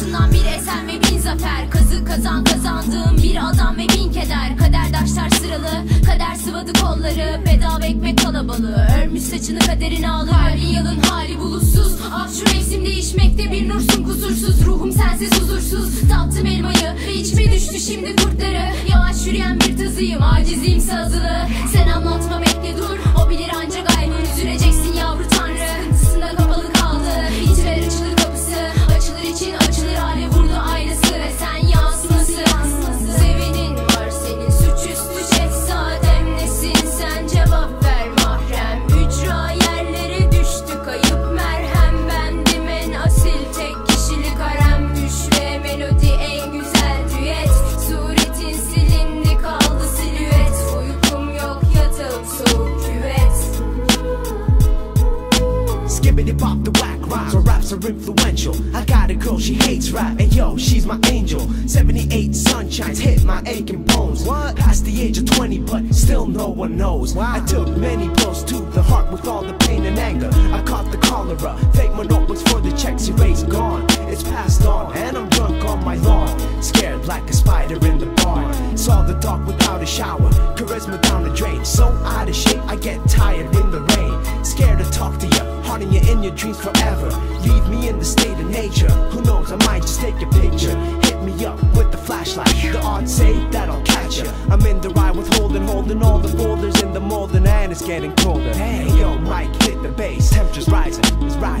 altından bir esen ve bin zafer. Kazı kazan kazandığım bir adam ve bin keder. Kaderdaşlar sıralı kader sıvadı kolları. Bedava ekmek kalabalığı. Örmüş saçını kaderine alır Hali yalın hali bulutsuz. Ah şu mevsim değişmekte bir nursun kusursuz. Ruhum sensiz huzursuz. Tattım elmayı ve içime düştü şimdi kurtları. Yavaş yürüyen bir tazıyım acizim sazılı. Sen Skibbity pop the whack rhymes. Her raps are influential. I got a girl, she hates rap, and yo, she's my angel. 78 sunshines hit my aching bones. What? Past the age of 20, but still no one knows. I took many blows to the heart with all the pain and anger. I caught the cholera. Fake my notebooks for the checks erased, gone. It's passed on, and I'm drunk on my lawn. Scared like a spider in the barn. Saw the dark without a shower, charisma down the drain. So out of shape, I get tired in the rain. Scared to talk to you, haunting you in your dreams forever. Leave me in the state of nature. Who knows, I might just take a picture. Hit me up with the flashlight. The odds say that I'll catch you. I'm in the ride with holding, holding all the folders in the molding, and it's getting colder. Hey yo, Mike, hit the bass. Temperature's rising, it's rising.